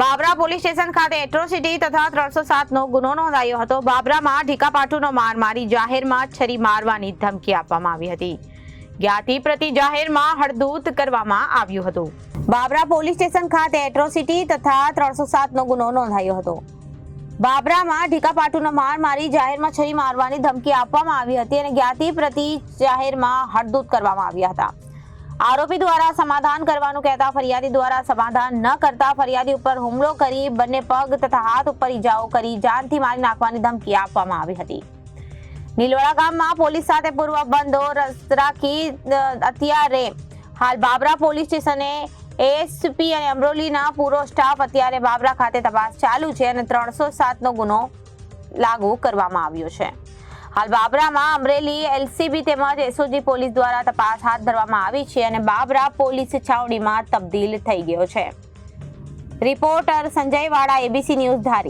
Babra police station ખાતે atrocity તથા ત્રણસો સાતનો ગુનો નોંધાયો હતો. બાબરામાં ઢીકાપાટુનો માર મારી જાહેરમાં છરી મારવાની ધમકી આપવામાં આવી હતી. જ્ઞાતિ પ્રતિ જાહેરમાં હળદૂત કરવામાં આવ્યું હતું. બાબરા પોલીસ સ્ટેશન ખાતે એટ્રોસિટી તથા ત્રણસો સાતનો ગુનો નોંધાયો હતો. બાબરામાં ઢીકાપાટુનો માર મારી જાહેરમાં છરી મારવાની ધમકી આપવામાં આવી હતી અને જ્ઞાતિ પ્રતિ જાહેરમાં હળદૂત કરવામાં આવ્યા હતા. આરોપી દ્વારા સમાધાન કરવાનું કહેતા ફરિયાદી દ્વારા સમાધાન ન કરતા ફરિયાદી ઉપર હુમલો કરી બંને પગ તથા હાથ ઉપર ઈજાઓ કરી જાનથી મારી નાખવાની ધમકી આપવામાં આવી હતી. નીલવાડા ગામમાં પોલીસ સાથે પૂર્વ બંધો રાખી અત્યારે હાલ બાબરા પોલીસ સ્ટેશને એએસપી અને અમરોલીના પૂરો સ્ટાફ અત્યારે બાબરા ખાતે તપાસ ચાલુ છે અને ત્રણસો સાતનો ગુનો લાગુ કરવામાં આવ્યો છે. હાલ બાબરામાં અમરેલી એલસીબી તેમજ એસઓજી પોલીસ દ્વારા તપાસ હાથ ધરવામાં આવી છે અને બાબરા પોલીસ છાવણીમાં તબદીલ થઈ ગયો છે. રિપોર્ટર સંજય વાળા, એબીસી ન્યૂઝ ધારી.